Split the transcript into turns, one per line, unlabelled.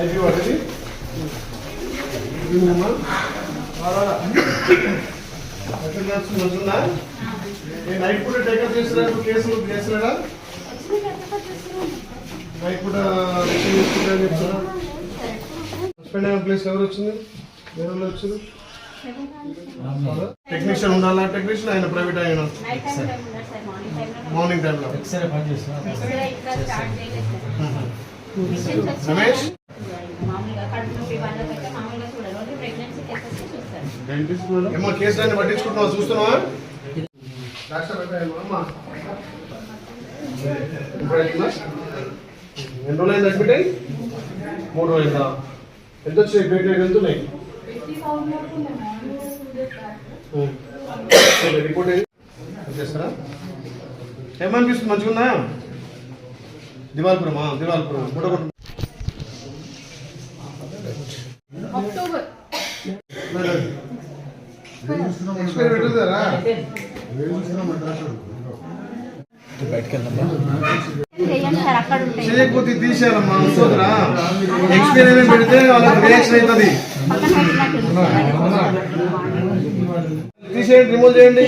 IP వాటిది? ఏ night పూట టేకప్ చేస్తున్నారా ఇప్పుడు కేసులు చేస్తున్నారా నైట్ పూట హస్బెండ్ అయిన ప్లేస్ ఎవరు వచ్చింది? వేరే వాళ్ళు వచ్చారు టెక్నీషియన్ ఉండాలా? టెక్నీషియన్ ఆయన ప్రైవేట్ ఆయన.
మార్నింగ్ టైం లో.
మార్నింగ్ టైంలో రమేష్?
మామూలుగా కడుపు నొప్పి వాళ్ళకైతే మామూలుగా చూడరు. ఓన్లీ ప్రెగ్నెన్సీ కేసెస్ చూస్తారు.
డెంటిస్ట్ కూడా
ఏమో కేసు అన్ని పట్టించుకుంటున్నావా? చూస్తున్నావా? డాక్టర్? ఎన్ని రోజులు అయింది అడ్మిట్ అయ్యి మూడు రోజులు? ఎంత వచ్చినాయి? ఉన్నాయి. సరే, రిపోర్ట్? చేస్తారా? ఏమనిపిస్తుంది? మంచిగా ఉందా దివాల్పురమా? దివాల్పురం. బుడగొట్టు చేయకపోతే తీసేయాలమ్మా ఉంటుందిరా ఎక్స్పీరియన్స్ పెడితే వాళ్ళకి రియాక్షన్ అవుతుంది. తీసేయండి రిమూవ్ చేయండి.